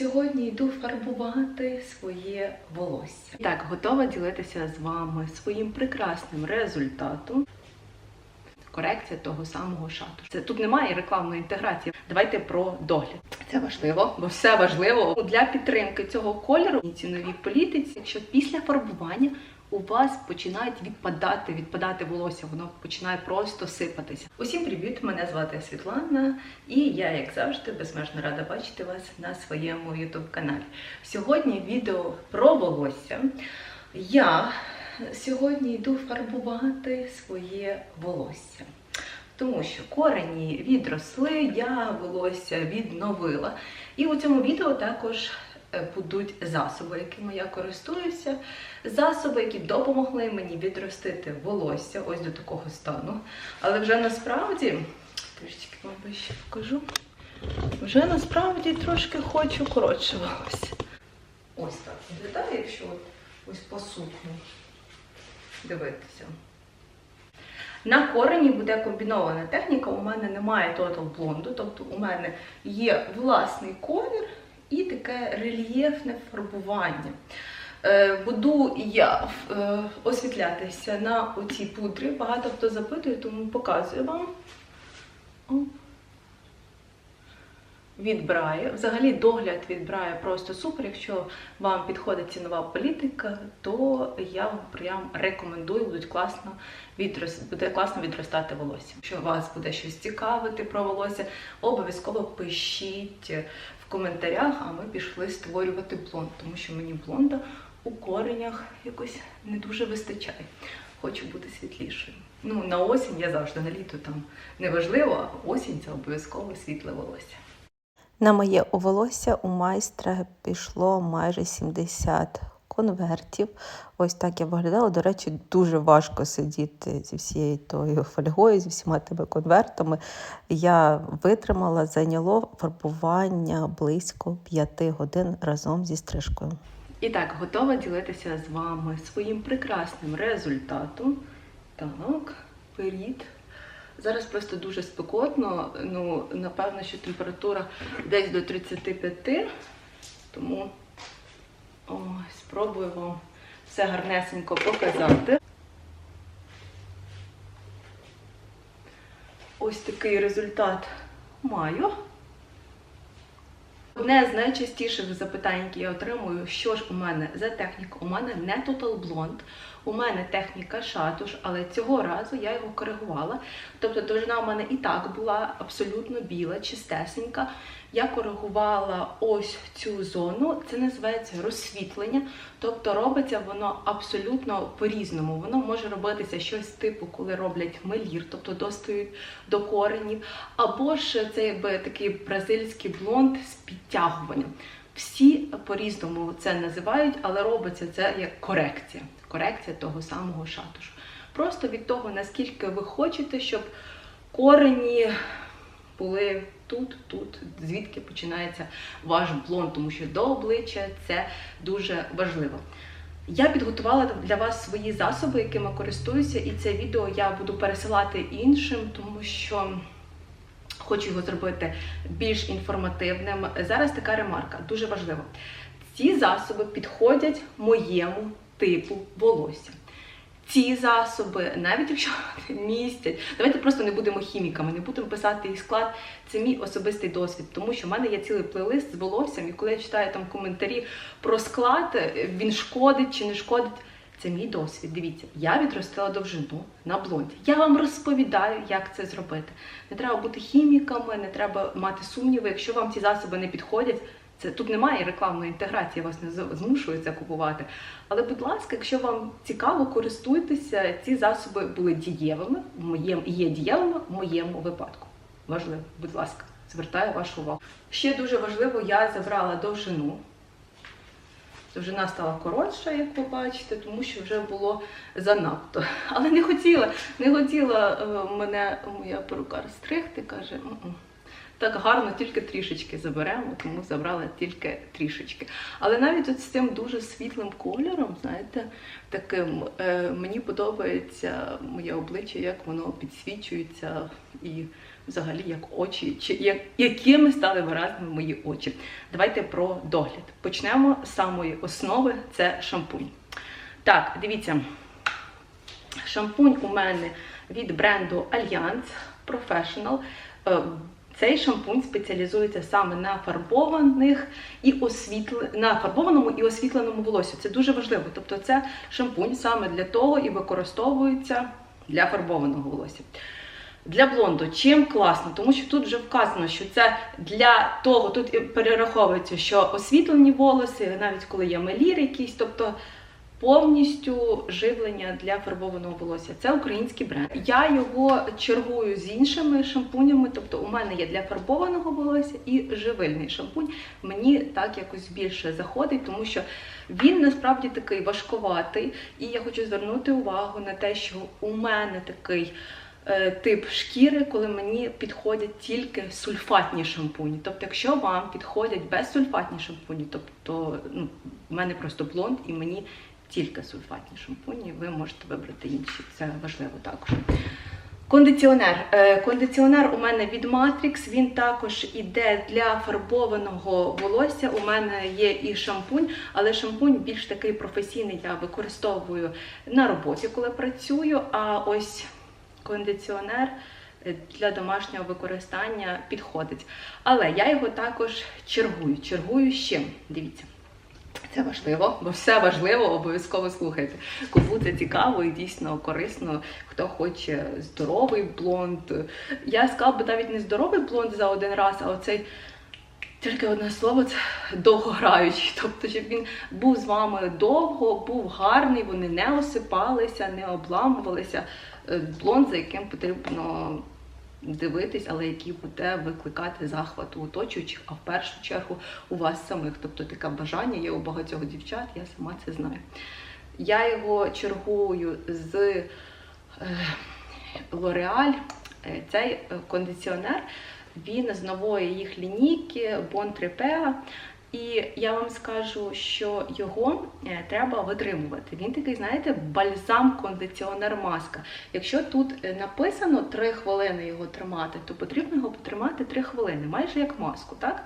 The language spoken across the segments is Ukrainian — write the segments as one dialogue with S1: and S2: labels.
S1: Сьогодні йду фарбувати своє волосся. Так, готова ділитися з вами своїм прекрасним результатом. Корекція того самого шату. Це тут немає рекламної інтеграції. Давайте про догляд. Це важливо, бо все важливо для підтримки цього кольору і ціновій політиці. Якщо після фарбування у вас починають відпадати, відпадати волосся, воно починає просто сипатися. Усім привіт! Мене звати Світлана, і я, як завжди, безмежно рада бачити вас на своєму youtube каналі. Сьогодні відео про волосся. Я сьогодні йду фарбувати своє волосся. Тому що корені відросли, я волосся відновила. І у цьому відео також будуть засоби, якими я користуюся. Засоби, які допомогли мені відростити волосся ось до такого стану. Але вже насправді, трішки вам вище покажу. Вже насправді трошки хочу коротше волосся. Ось так виглядає, якщо от ось по сукню дивитися. На корені буде комбінована техніка. У мене немає Total блонду, тобто у мене є власний колір і таке рельєфне фарбування. Е, Буду я е, освітлятися на оцій пудрі. Багато хто запитує, тому показую вам. Від. Взагалі догляд від просто супер. Якщо вам підходить цінова політика, то я вам прям рекомендую, будуть класно відрос... буде класно відростати волосся. Якщо вас буде щось цікавити про волосся, обов'язково пишіть коментарях, а ми пішли створювати блонд, тому що мені блонда у коренях якось не дуже вистачає. Хочу бути світлішою. Ну, на осінь я завжди на літо там неважливо, а осінь це обов'язково світле волосся.
S2: На моє волосся у майстра пішло майже 70 конвертів. Ось так я виглядала. До речі, дуже важко сидіти зі всією тою фольгою, зі всіма тими конвертами. Я витримала, зайняло фарбування близько 5 годин разом зі стрижкою.
S1: І так, готова ділитися з вами своїм прекрасним результатом. Так, перід. Зараз просто дуже спекотно. Ну, напевно, що температура десь до 35, тому спробую вам все гарнесенько показати. Ось такий результат маю. Одне з найчастіших запитань, які я отримую, що ж у мене за техніка? У мене не Total Blonde, у мене техніка шатуш, але цього разу я його коригувала. Тобто довжина у мене і так була абсолютно біла, чистесенька. Я коригувала ось цю зону, це називається розсвітлення. Тобто робиться воно абсолютно по-різному. Воно може робитися щось типу, коли роблять мелір, тобто достають до коренів, або ж це якби такий бразильський блонд з підтягуванням. Всі по-різному це називають, але робиться це як корекція. Корекція того самого шатушу. Просто від того, наскільки ви хочете, щоб корені були тут, тут, звідки починається ваш блонд, тому що до обличчя це дуже важливо. Я підготувала для вас свої засоби, якими користуюся, і це відео я буду пересилати іншим, тому що хочу його зробити більш інформативним. Зараз така ремарка, дуже важливо. Ці засоби підходять моєму типу волосся. Ці засоби, навіть якщо містять, давайте просто не будемо хіміками, не будемо писати їх склад. Це мій особистий досвід, тому що в мене є цілий плейлист з волоссям, і коли я читаю там коментарі про склад, він шкодить чи не шкодить. Це мій досвід. Дивіться, я відростила довжину на блонді. Я вам розповідаю, як це зробити. Не треба бути хіміками, не треба мати сумніви. Якщо вам ці засоби не підходять, це тут немає рекламної інтеграції, я вас не змушую це купувати. Але, будь ласка, якщо вам цікаво, користуйтеся, ці засоби були дієвими в є дієвими в моєму випадку. Важливо, будь ласка, звертаю вашу увагу. Ще дуже важливо, я забрала довжину. Довжина стала коротша, як ви бачите, тому що вже було занадто. Але не хотіла, не хотіла е, мене моя перукар стригти, каже, «М-м, так гарно тільки трішечки заберемо, тому забрала тільки трішечки. Але навіть з цим дуже світлим кольором, знаєте, таким е, мені подобається моє обличчя, як воно підсвічується і взагалі як очі, чи як, якими стали виразними мої очі. Давайте про догляд. Почнемо з самої основи це шампунь. Так, дивіться, шампунь у мене від бренду Allianz Professional. Цей шампунь спеціалізується саме на фарбованих і освітл... на фарбованому і освітленому волосі. Це дуже важливо. Тобто, це шампунь саме для того і використовується для фарбованого волосся. Для блонду чим класно, тому що тут вже вказано, що це для того, тут перераховується, що освітлені волоси, навіть коли є мелір якийсь, тобто повністю живлення для фарбованого волосся. Це український бренд. Я його чергую з іншими шампунями. Тобто, у мене є для фарбованого волосся і живильний шампунь. Мені так якось більше заходить, тому що він насправді такий важковатий. І я хочу звернути увагу на те, що у мене такий. е, Тип шкіри, коли мені підходять тільки сульфатні шампуні. Тобто, якщо вам підходять безсульфатні шампуні, тобто ну, в мене просто блонд і мені тільки сульфатні шампуні, ви можете вибрати інші. Це важливо також. Кондиціонер. Е, Кондиціонер у мене від Matrix, він також іде для фарбованого волосся. У мене є і шампунь, але шампунь більш такий професійний я використовую на роботі, коли працюю. А ось кондиціонер е, для домашнього використання підходить. Але я його також чергую. Чергую з чим? Дивіться. Це важливо, бо все важливо, обов'язково слухайте. Кому це цікаво і дійсно корисно, хто хоче здоровий блонд. Я сказала би навіть не здоровий блонд за один раз, а оцей тільки одне слово це довгограючий. Тобто, щоб він був з вами довго, був гарний, вони не осипалися, не обламувалися. Е, Блонд, за яким потрібно дивитись, але який буде викликати захват у оточуючих, а в першу чергу у вас самих. Тобто таке бажання є у багатьох дівчат, я сама це знаю. Я його чергую з L'Oreal. Е, Цей е, кондиціонер, він з нової їх лінійки Bon Trepea. І я вам скажу, що його е, треба витримувати. Він такий, знаєте, бальзам-кондиціонер маска. Якщо тут е, написано 3 хвилини його тримати, то потрібно його потримати 3 хвилини, майже як маску, так?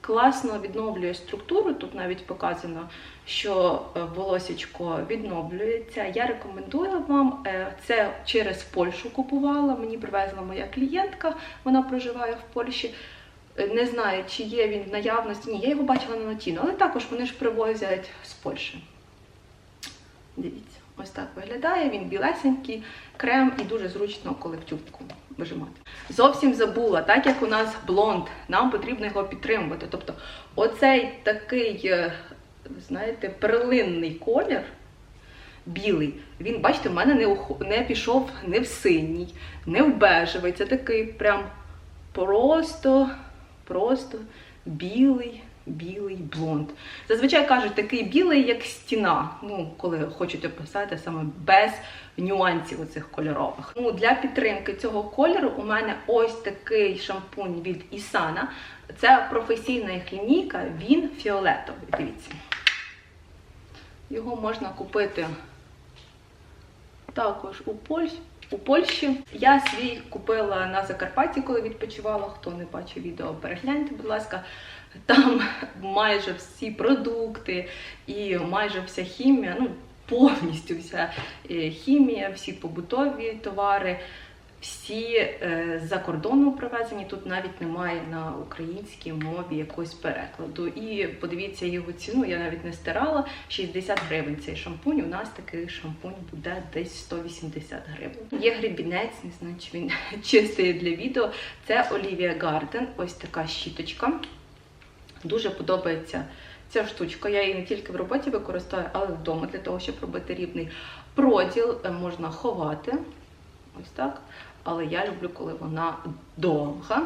S1: Класно відновлює структуру. Тут навіть показано, що е, волосечко відновлюється. Я рекомендую вам це через Польщу купувала. Мені привезла моя клієнтка, вона проживає в Польщі. Не знаю, чи є він в наявності. Ні, я його бачила на нотіну, але також вони ж привозять з Польщі. Дивіться, ось так виглядає. Він білесенький, крем і дуже зручно, коли в тюбку вижимати. Зовсім забула, так як у нас блонд, нам потрібно його підтримувати. Тобто, оцей такий, е, знаєте, перлинний колір. Білий, він, бачите, в мене не, ухо- не пішов не в синій, не в бежевий. Це такий прям просто, просто білий, білий блонд. Зазвичай кажуть, такий білий, як стіна. Ну, коли хочуть описати саме без нюансів оцих кольорових. Ну, для підтримки цього кольору у мене ось такий шампунь від Ісана. Це професійна їх лінійка, він фіолетовий. Дивіться. Його можна купити також у Польщі. У Польщі я свій купила на Закарпатті, коли відпочивала. Хто не бачив відео, перегляньте, будь ласка. Там майже всі продукти і майже вся хімія, ну повністю вся е, хімія, всі побутові товари, всі е, за кордону привезені. Тут навіть немає на українській мові якогось перекладу. І подивіться його ціну, я навіть не стирала. 60 гривень цей шампунь. У нас такий шампунь буде десь 180 гривень. Є гребінець, не знаю, чи він чистий для відео. Це Olivia Garden, ось така щіточка. Дуже подобається ця штучка. Я її не тільки в роботі використовую, але вдома для того, щоб робити рівний проділ. Е, Можна ховати. Ось так. Але я люблю, коли вона довга.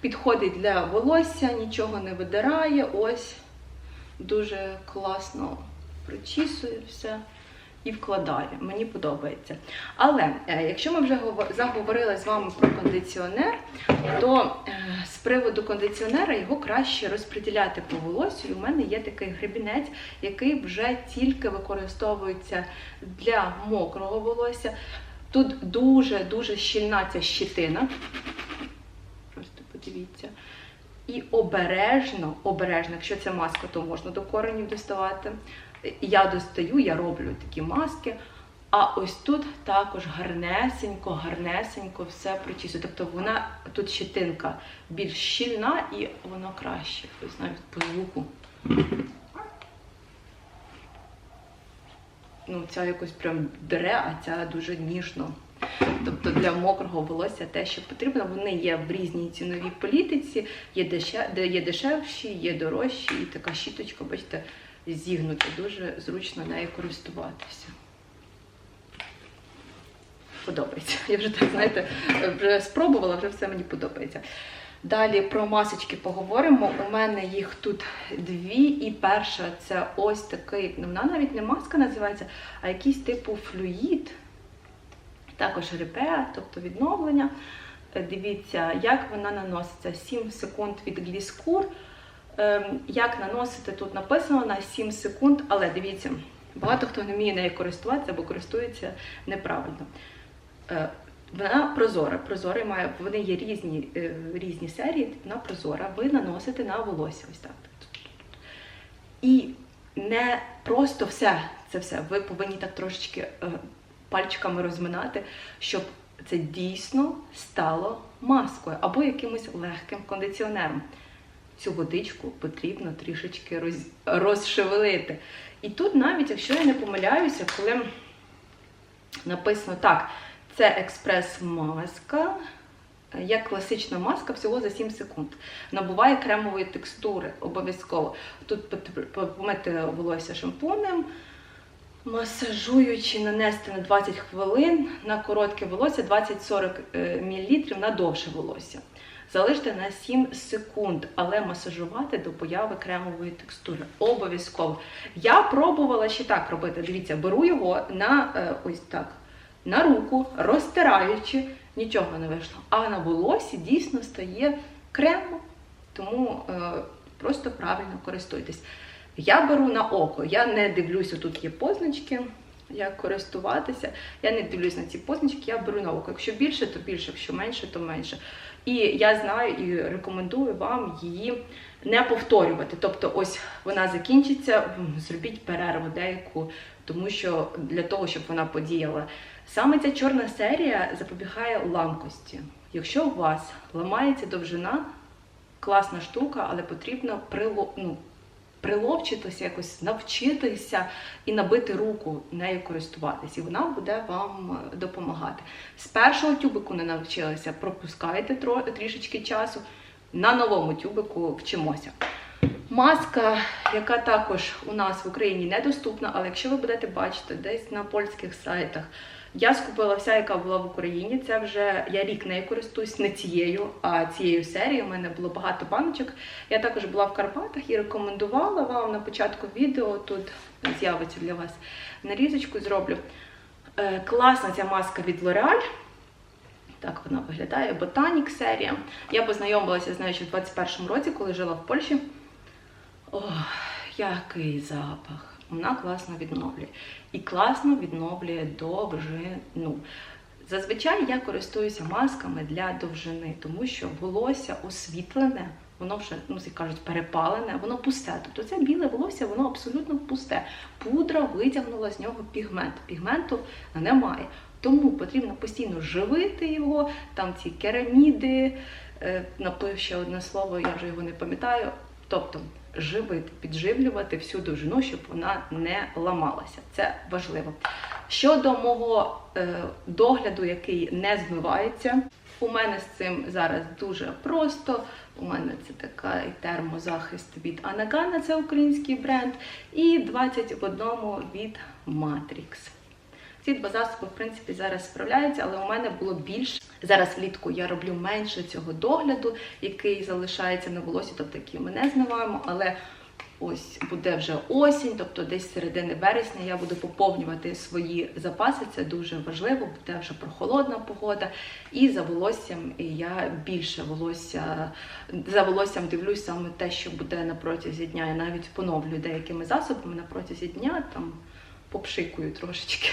S1: Підходить для волосся, нічого не видирає. Ось дуже класно причісує все. і вкладає. Мені подобається. Але е, якщо ми вже заговорили з вами про кондиціонер, то е, з приводу кондиціонера його краще розподіляти по волосю. І у мене є такий гребінець, який вже тільки використовується для мокрого волосся. Тут дуже-дуже щільна ця щитина. Просто подивіться. І обережно, обережно, якщо це маска, то можна до коренів доставати. Я достаю, я роблю такі маски. А ось тут також гарнесенько, гарнесенько все прочистю. Тобто вона тут щетинка більш щільна і воно краще. Ось навіть по звуку. Ну, ця якось прям дере, а ця дуже ніжно. Тобто для мокрого волосся те, що потрібно, вони є в різній ціновій політиці, є, деше, є дешевші, є дорожчі, і така щіточка, бачите, зігнута. Дуже зручно нею користуватися. Подобається. Я вже так, знаєте, вже спробувала, вже все мені подобається. Далі про масочки поговоримо. У мене їх тут дві, і перша це ось такий, ну вона навіть не маска називається, а якийсь типу флюїд. Також репе, тобто відновлення. Е, Дивіться, як вона наноситься. 7 секунд від гліскур. Ем, Як наносити, тут написано на 7 секунд, але дивіться, багато хто не вміє нею користуватися або користується неправильно. Вона прозора. Прозора має, вони є різні, е, різні серії, вона прозора. Ви наносите на волосся ось так. І не просто все це все. Ви повинні так трошечки е, пальчиками розминати, щоб це дійсно стало маскою або якимось легким кондиціонером. Цю водичку потрібно трішечки роз, розшевелити. І тут, навіть якщо я не помиляюся, коли написано так, це експрес-маска, е, як класична маска всього за 7 секунд. Набуває кремової текстури обов'язково. Тут помити волосся шампунем, масажуючи, нанести на 20 хвилин на коротке волосся, 20-40 мл на довше волосся. Залиште на 7 секунд, але масажувати до появи кремової текстури. Обов'язково. Я пробувала ще так робити. Дивіться, беру його на е, ось так, на руку, розтираючи, нічого не вийшло. А на волосі дійсно стає кремо. Тому е, просто правильно користуйтесь. Я беру на око, я не дивлюся, тут є позначки, як користуватися. Я не дивлюсь на ці позначки, я беру на око. Якщо більше, то більше, якщо менше, то менше. І я знаю і рекомендую вам її не повторювати. Тобто, ось вона закінчиться, зробіть перерву деяку, тому що для того, щоб вона подіяла. Саме ця чорна серія запобігає ламкості. Якщо у вас ламається довжина, класна штука, але потрібно прило, ну, приловчитися, якось навчитися і набити руку нею користуватись, і вона буде вам е, допомагати. З першого тюбику не навчилися, пропускаєте тро- трішечки часу. На новому тюбику вчимося. Маска, яка також у нас в Україні недоступна, але якщо ви будете бачити десь на польських сайтах, я скупила вся, яка була в Україні. Це вже я рік нею користуюсь не цією, а цією серією. У мене було багато баночок. Я також була в Карпатах і рекомендувала вам на початку відео. Тут з'явиться для вас нарізочку, зроблю. Е, класна ця маска від L'Oreal. Так вона виглядає. Ботанік серія. Я познайомилася з нею ще в 21-му році, коли жила в Польщі. Ох, який запах! Вона класно відновлює. І класно відновлює довжину. Зазвичай я користуюся масками для довжини, тому що волосся освітлене, воно вже, ну, як кажуть, перепалене, воно пусте. Тобто це біле волосся, воно абсолютно пусте. Пудра витягнула з нього пігмент. Пігменту немає. Тому потрібно постійно живити його, там ці кераміди, е, напив ще одне слово, я вже його не пам'ятаю. Тобто живити, підживлювати всю довжину, щоб вона не ламалася. Це важливо. Щодо мого е, догляду, який не змивається, у мене з цим зараз дуже просто. У мене це така термозахист від Анагана, це український бренд, і 20 в одному від Matrix. Ці два засоби, в принципі, зараз справляються, але у мене було більше. Зараз влітку я роблю менше цього догляду, який залишається на волосі, тобто який ми не змиваємо, але ось буде вже осінь, тобто десь середини вересня я буду поповнювати свої запаси. Це дуже важливо, буде вже прохолодна погода. І за волоссям я більше волосся за волоссям дивлюсь саме те, що буде на протязі дня. Я навіть поновлюю деякими засобами на протязі дня, там попшикую трошечки.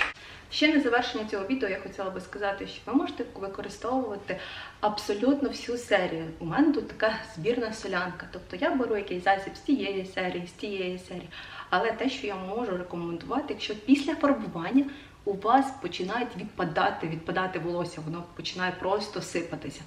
S1: Ще на завершення цього відео я хотіла би сказати, що ви можете використовувати абсолютно всю серію. У мене тут така збірна солянка. Тобто я беру якийсь засіб з тієї серії, з тієї серії. Але те, що я можу рекомендувати, якщо після фарбування у вас починають відпадати, відпадати волосся, воно починає просто сипатися.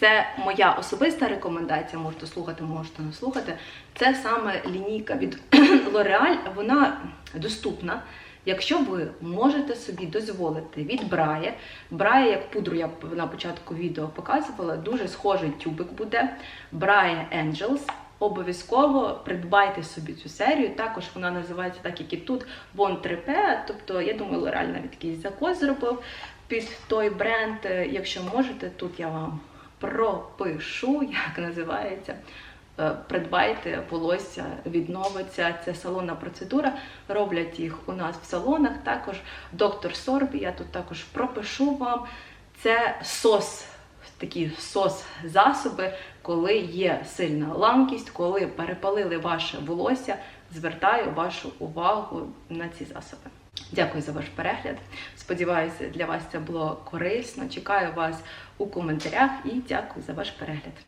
S1: Це моя особиста рекомендація, можете слухати, можете не слухати. Це саме лінійка від L'Oreal, вона доступна. Якщо ви можете собі дозволити від Брає, Брає як пудру я на початку відео показувала, дуже схожий тюбик буде. Брає Angels. Обов'язково придбайте собі цю серію. Також вона називається так, як і тут Bon Trepé. Тобто, я думаю, L'Oreal навіть якийсь закос зробив під той бренд. Якщо можете, тут я вам пропишу, як називається. Е, Придбайте волосся, відновиться. Це салонна процедура. Роблять їх у нас в салонах. Також доктор Сорбі. Я тут також пропишу вам. Це сос, такі сос-засоби, коли є сильна ламкість, коли перепалили ваше волосся. Звертаю вашу увагу на ці засоби. Дякую за ваш перегляд. Сподіваюся, для вас це було корисно. Чекаю вас у коментарях і дякую за ваш перегляд.